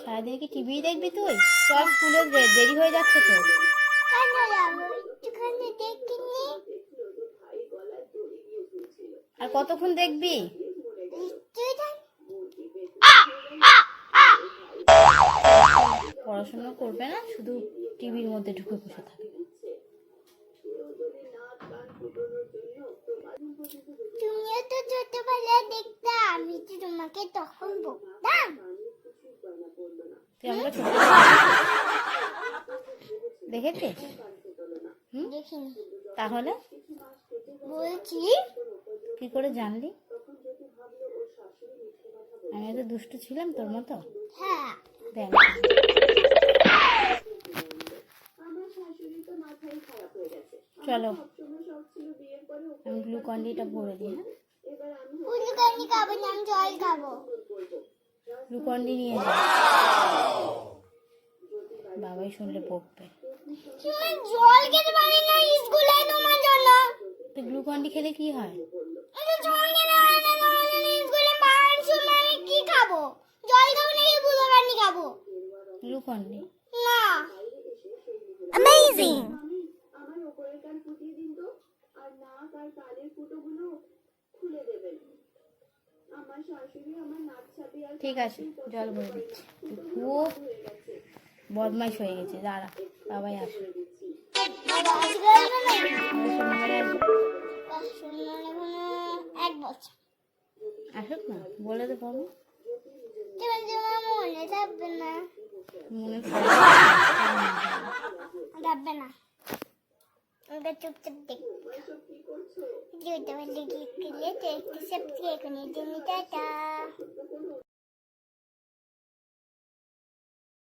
সারাদিন কি টিভি দেখবি তুই? চল স্কুলে দেরি হয়ে যাচ্ছে তো। আর কতক্ষণ দেখবি? পড়াশোনা করবে না শুধু টিভির মধ্যে ঢুকে বসে থাকবে। তুমিও তো ছোটবেলায় দেখতে আমি তো তোমাকে তখন বকতাম তুই আমরা দেখেছিস? তাহলে? বলছি। কি করে জানলি? আমি তো দুষ্টু ছিলাম তোর মতো। হ্যাঁ। দেখ। চলো। আমি গ্লুকন্ডিটা ভরে দিই হ্যাঁ? উলুকানি খাব না আমি জল খাব। গ্লুকন্ডি নিয়ে যা। বাবাই শুনলে বকবে। জল খেতে পারি না স্কুলে তোমার জন্য। তো গ্লুকন্ডি খেলে কি হয়? আমি জল খেতে পারি না তোমার জন্য স্কুলে পাওয়ার সময় কি খাব? জল খাব নাকি উলুকানি খাব? গ্লুকন্ডি। না। অ্যামেজিং ঠিক আছে জল ভরে দিচ্ছি। শনিবারে আসবে শুনলাম এখনও এক বছর আসুক না, বলে তো পাবো মনে থাকবে না। মনে না ওটা চুপচাপ দেখ যদি তোমার লিখে গেলে তো একটু সাবস্ক্রাইব করে দিন